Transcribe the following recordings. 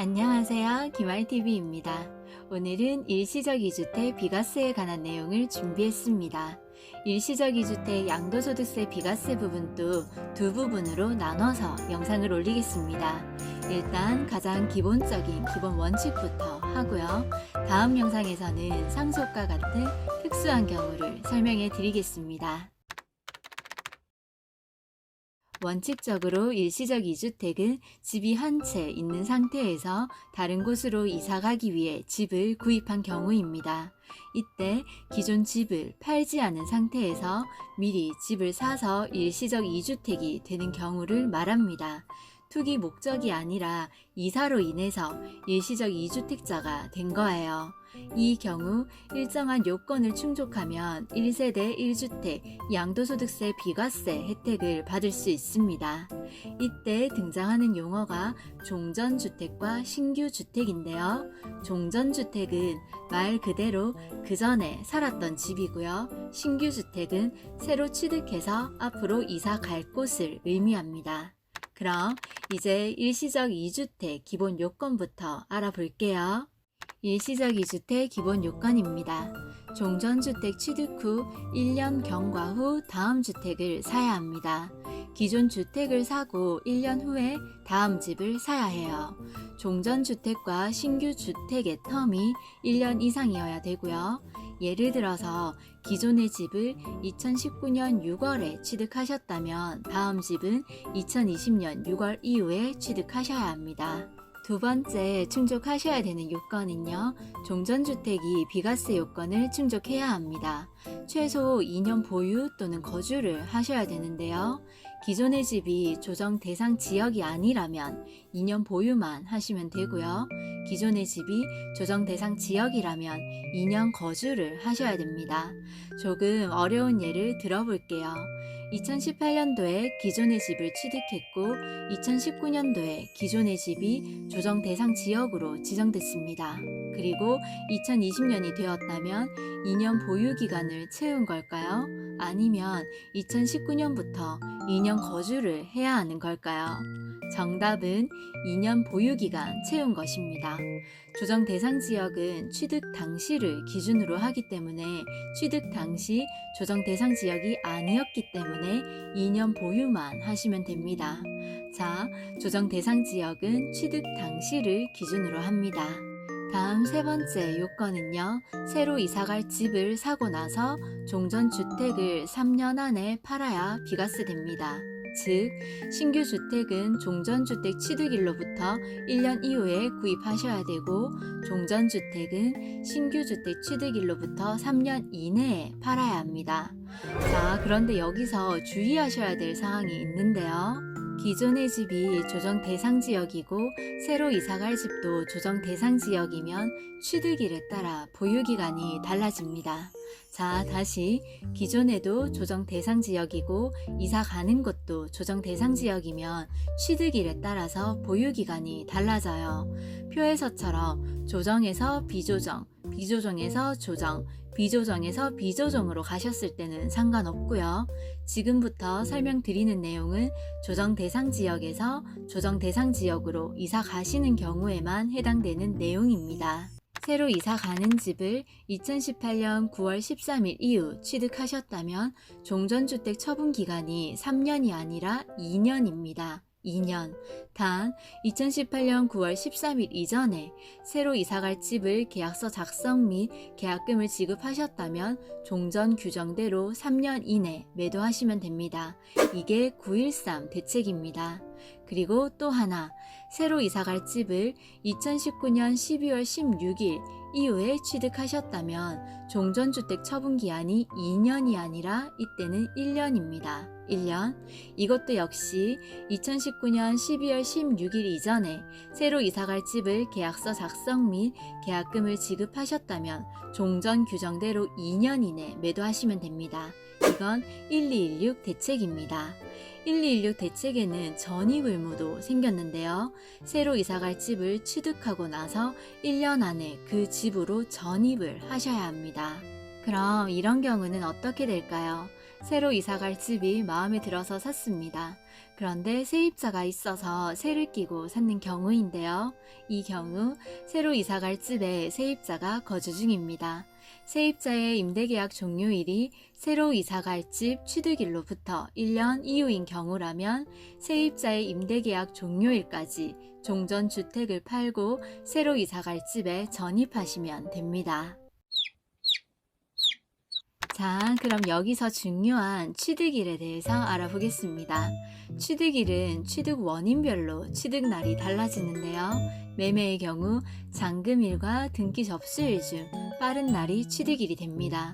안녕하세요. 김알TV입니다. 오늘은 일시적 2주택 비과세에 관한 내용을 준비했습니다. 일시적 2주택 양도소득세 비과세 부분도 두 부분으로 나눠서 영상을 올리겠습니다. 일단 가장 기본적인 기본 원칙부터 하고요. 다음 영상에서는 상속과 같은 특수한 경우를 설명해 드리겠습니다. 원칙적으로 일시적 2주택은 집이 한 채 있는 상태에서 다른 곳으로 이사 가기 위해 집을 구입한 경우입니다. 이때 기존 집을 팔지 않은 상태에서 미리 집을 사서 일시적 2주택이 되는 경우를 말합니다. 투기 목적이 아니라 이사로 인해서 일시적 2주택자가 된 거예요. 이 경우 일정한 요건을 충족하면 1세대 1주택 양도소득세 비과세 혜택을 받을 수 있습니다. 이때 등장하는 용어가 종전주택과 신규주택인데요. 종전주택은 말 그대로 그 전에 살았던 집이고요. 신규주택은 새로 취득해서 앞으로 이사 갈 곳을 의미합니다. 그럼 이제 일시적 2주택 기본 요건부터 알아볼게요. 일시적 2주택 기본 요건입니다. 종전주택 취득 후 1년 경과 후 다음 주택을 사야 합니다. 기존 주택을 사고 1년 후에 다음 집을 사야 해요. 종전주택과 신규 주택의 텀이 1년 이상이어야 되고요. 예를 들어서 기존의 집을 2019년 6월에 취득하셨다면 다음 집은 2020년 6월 이후에 취득하셔야 합니다. 두 번째 충족하셔야 되는 요건은요. 종전주택이 비과세 요건을 충족해야 합니다. 최소 2년 보유 또는 거주를 하셔야 되는데요. 기존의 집이 조정 대상 지역이 아니라면 2년 보유만 하시면 되고요. 기존의 집이 조정 대상 지역이라면 2년 거주를 하셔야 됩니다. 조금 어려운 예를 들어볼게요. 2018년도에 기존의 집을 취득했고 2019년도에 기존의 집이 조정 대상 지역으로 지정됐습니다. 그리고 2020년이 되었다면 2년 보유 기간을 채운 걸까요? 아니면 2019년부터 2년 거주를 해야 하는 걸까요? 정답은 2년 보유 기간 채운 것입니다. 조정 대상 지역은 취득 당시를 기준으로 하기 때문에 취득 당시 조정 대상 지역이 아니었기 때문에 2년 보유만 하시면 됩니다. 자, 조정 대상 지역은 취득 당시를 기준으로 합니다. 다음 세 번째 요건은요, 새로 이사갈 집을 사고 나서 종전 주택을 3년 안에 팔아야 비과세 됩니다. 즉, 신규 주택은 종전주택 취득일로부터 1년 이후에 구입하셔야 되고, 종전주택은 신규 주택 취득일로부터 3년 이내에 팔아야 합니다. 자, 그런데 여기서 주의하셔야 될 사항이 있는데요. 기존의 집이 조정 대상 지역이고 새로 이사갈 집도 조정 대상 지역이면 취득일에 따라 보유 기간이 달라집니다. 자, 다시 기존에도 조정 대상 지역이고 이사 가는 곳도 조정 대상 지역이면 취득일에 따라서 보유 기간이 달라져요. 표에서처럼 조정에서 비조정, 비조정에서 조정, 비조정에서 비조정으로 가셨을 때는 상관없고요. 지금부터 설명드리는 내용은 조정 대상 지역에서 조정 대상 지역으로 이사 가시는 경우에만 해당되는 내용입니다. 새로 이사 가는 집을 2018년 9월 13일 이후 취득하셨다면 종전주택 처분 기간이 3년이 아니라 2년입니다. 2년. 단 2018년 9월 13일 이전에 새로 이사갈 집을 계약서 작성 및 계약금을 지급하셨다면 종전 규정대로 3년 이내 매도하시면 됩니다. 이게 913 대책입니다. 그리고 또 하나, 새로 이사갈 집을 2019년 12월 16일 이후에 취득하셨다면 종전주택 처분기한이 2년이 아니라 이때는 1년입니다. 1년. 이것도 역시 2019년 12월 16일 이전에 새로 이사갈 집을 계약서 작성 및 계약금을 지급하셨다면 종전 규정대로 2년 이내 매도하시면 됩니다. 이건 1216 대책입니다. 1216 대책에는 전입 의무도 생겼는데요. 새로 이사갈 집을 취득하고 나서 1년 안에 그 집으로 전입을 하셔야 합니다. 그럼 이런 경우는 어떻게 될까요? 새로 이사갈 집이 마음에 들어서 샀습니다. 그런데 세입자가 있어서 세를 끼고 샀는 경우인데요. 이 경우 새로 이사갈 집에 세입자가 거주 중입니다. 세입자의 임대계약 종료일이 새로 이사갈 집 취득일로부터 1년 이후인 경우라면 세입자의 임대계약 종료일까지 종전주택을 팔고 새로 이사갈 집에 전입하시면 됩니다. 자, 그럼 여기서 중요한 취득일에 대해서 알아보겠습니다. 취득일은 취득 원인별로 취득 날이 달라지는데요. 매매의 경우 잔금일과 등기 접수일 중 빠른 날이 취득일이 됩니다.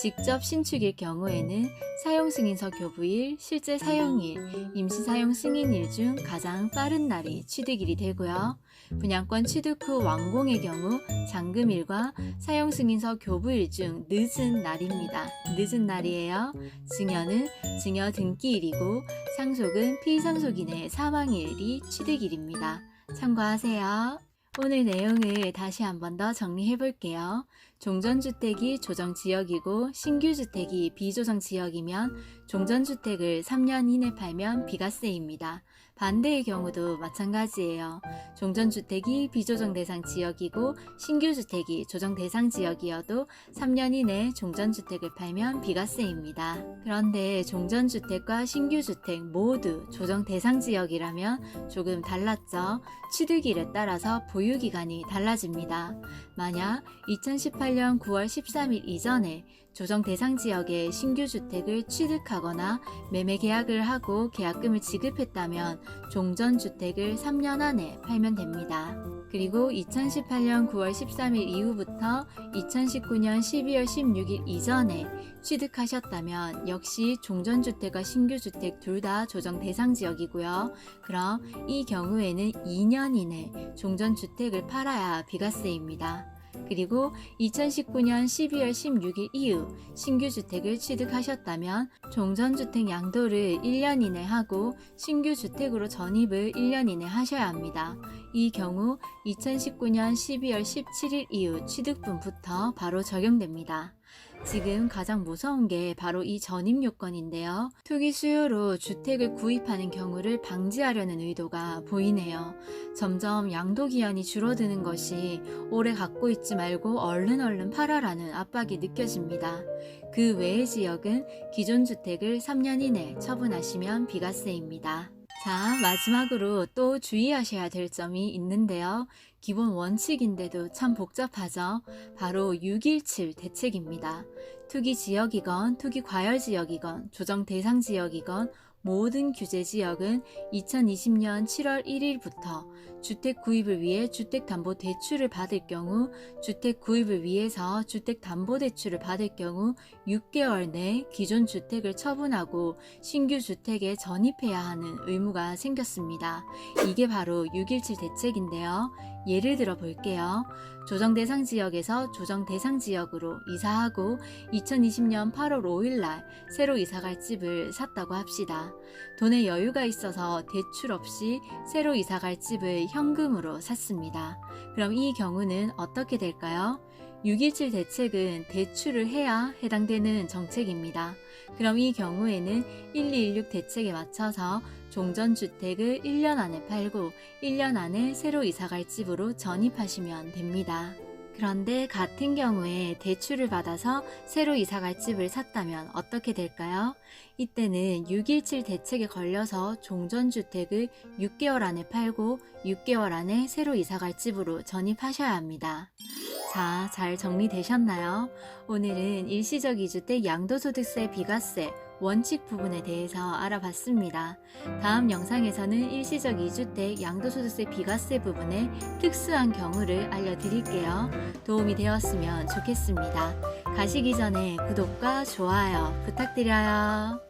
직접 신축일 경우에는 사용 승인서 교부일, 실제 사용일, 임시 사용 승인일 중 가장 빠른 날이 취득일이 되고요. 분양권 취득 후 완공의 경우 잔금일과 사용 승인서 교부일 중 늦은 날입니다. 늦은 날이에요. 증여는 증여 등기일이고 상속은 피상속인의 사망일이 취득일입니다. 참고하세요. 오늘 내용을 다시 한 번 더 정리해 볼게요. 종전주택이 조정지역이고 신규주택이 비조정지역이면 종전주택을 3년 이내 팔면 비과세입니다. 반대의 경우도 마찬가지예요. 종전주택이 비조정 대상 지역이고 신규 주택이 조정 대상 지역이어도 3년 이내 종전주택을 팔면 비과세입니다. 그런데 종전주택과 신규주택 모두 조정 대상 지역이라면 조금 달랐죠. 취득일에 따라서 보유기간이 달라집니다. 만약 2018년 9월 13일 이전에 조정 대상 지역의 신규 주택을 취득하거나 매매 계약을 하고 계약금을 지급했다면 종전 주택을 3년 안에 팔면 됩니다. 그리고 2018년 9월 13일 이후부터 2019년 12월 16일 이전에 취득하셨다면 역시 종전주택과 신규주택 둘 다 조정 대상 지역이고요. 그럼 이 경우에는 2년 이내 종전주택을 팔아야 비과세입니다. 그리고 2019년 12월 16일 이후 신규 주택을 취득하셨다면 종전주택 양도를 1년 이내 하고 신규 주택으로 전입을 1년 이내 하셔야 합니다. 이 경우 2019년 12월 17일 이후 취득분부터 바로 적용됩니다. 지금 가장 무서운 게 바로 이 전입 요건인데요. 투기 수요로 주택을 구입하는 경우를 방지하려는 의도가 보이네요. 점점 양도 기한이 줄어드는 것이 오래 갖고 있지 말고 얼른 얼른 팔아라는 압박이 느껴집니다. 그 외의 지역은 기존 주택을 3년 이내 처분하시면 비과세입니다. 자, 마지막으로 또 주의하셔야 될 점이 있는데요. 기본 원칙인데도 참 복잡하죠. 바로 617 대책입니다. 투기 지역이건 투기 과열 지역이건 조정 대상 지역이건 모든 규제 지역은 2020년 7월 1일부터 주택 구입을 위해 주택담보대출을 받을 경우 주택 구입을 위해서 주택담보대출을 받을 경우 6개월 내 기존 주택을 처분하고 신규 주택에 전입해야 하는 의무가 생겼습니다. 이게 바로 617 대책인데요. 예를 들어 볼게요. 조정 대상 지역에서 조정 대상 지역으로 이사하고 2020년 8월 5일 날 새로 이사갈 집을 샀다고 합시다. 돈에 여유가 있어서 대출 없이 새로 이사갈 집을 현금으로 샀습니다. 그럼 이 경우는 어떻게 될까요? 617 대책은 대출을 해야 해당되는 정책입니다. 그럼 이 경우에는 1216 대책에 맞춰서 종전주택을 1년 안에 팔고 1년 안에 새로 이사갈 집으로 전입하시면 됩니다. 그런데 같은 경우에 대출을 받아서 새로 이사갈 집을 샀다면 어떻게 될까요? 이때는 617 대책에 걸려서 종전주택을 6개월 안에 팔고 6개월 안에 새로 이사갈 집으로 전입하셔야 합니다. 자, 잘 정리되셨나요? 오늘은 일시적 이주택 양도소득세 비과세 원칙 부분에 대해서 알아봤습니다. 다음 영상에서는 일시적 이주택 양도소득세 비과세 부분의 특수한 경우를 알려드릴게요. 도움이 되었으면 좋겠습니다. 가시기 전에 구독과 좋아요 부탁드려요.